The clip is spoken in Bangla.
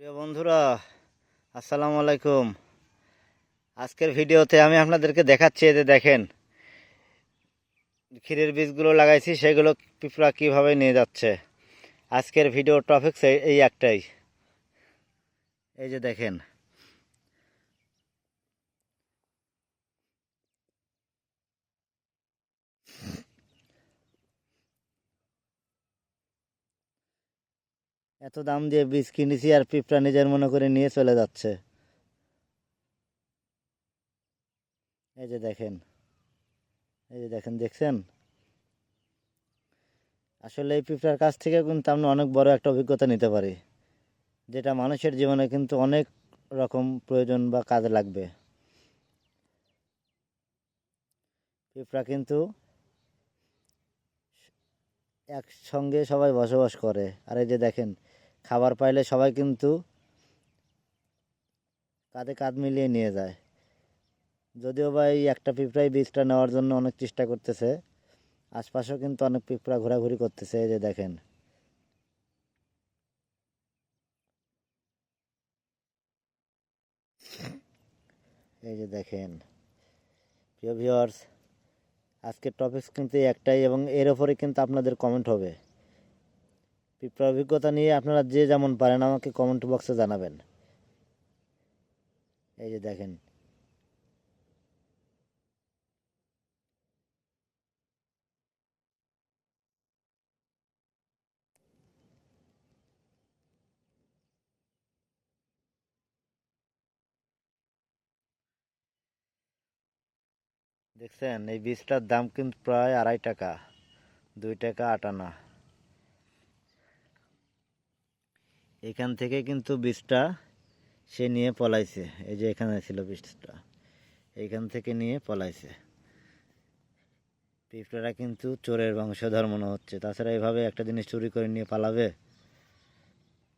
প্রিয় বন্ধুরা, আসসালামু আলাইকুম। আজকের ভিডিওতে আমি আপনাদেরকে দেখাচ্ছি যে দেখেন, ক্ষীরের বীজগুলো লাগাইছি, সেগুলো পিঁপড়া কীভাবে নিয়ে যাচ্ছে। আজকের ভিডিও টপিক এই একটাই। এই যে দেখেন এত দাম দিয়ে বীজ কিনেছি আর পিঁপড়া নিজের মনে করে নিয়ে চলে যাচ্ছে। এই যে দেখেন, এই যে দেখেন, দেখছেন? আসলে এই পিঁপড়ার কাছ থেকে কিন্তু আমরা অনেক বড় একটা অভিজ্ঞতা নিতে পারি, যেটা মানুষের জীবনে কিন্তু অনেক রকম প্রয়োজন বা কাজে লাগবে। পিঁপড়া কিন্তু একসঙ্গে সবাই বসবাস করে। আর এই যে দেখেন খাবার পাইলে সবাই কিন্তু কাঁধে কাঁধ মিলিয়ে নিয়ে যায়। যদিও বা এই একটা পিঁপড়াই বীজটা নেওয়ার জন্য অনেক চেষ্টা করতেছে, আশপাশেও কিন্তু অনেক পিঁপড়া ঘোরাঘুরি করতেছে, এই যে দেখেন। এই যে দেখেন, প্রিয় ভিউয়ার্স আজকের টপিক কিন্তু একটাই এবং এর ওপরে কিন্তু আপনাদের কমেন্ট হবে। পিঁপড়া অভিজ্ঞতা নিয়ে আপনারা যে যেমন পারেন, আমাকে কমেন্ট বক্সে জানাবেন। এই যে দেখেন। দেখছেন, এই বীজটার দাম কিন্তু প্রায় আড়াই টাকা, দুই টাকা আটানা। এখান থেকে কিন্তু বীজটা সে নিয়ে পলাইছে। এই যে এখানে ছিল বীজটা, এইখান থেকে নিয়ে পলাইছে। পিঁপড়ারা কিন্তু চোরের বংশধর মনে হচ্ছে। তাছাড়া এভাবে একটা জিনিস চুরি করে নিয়ে পালাবে?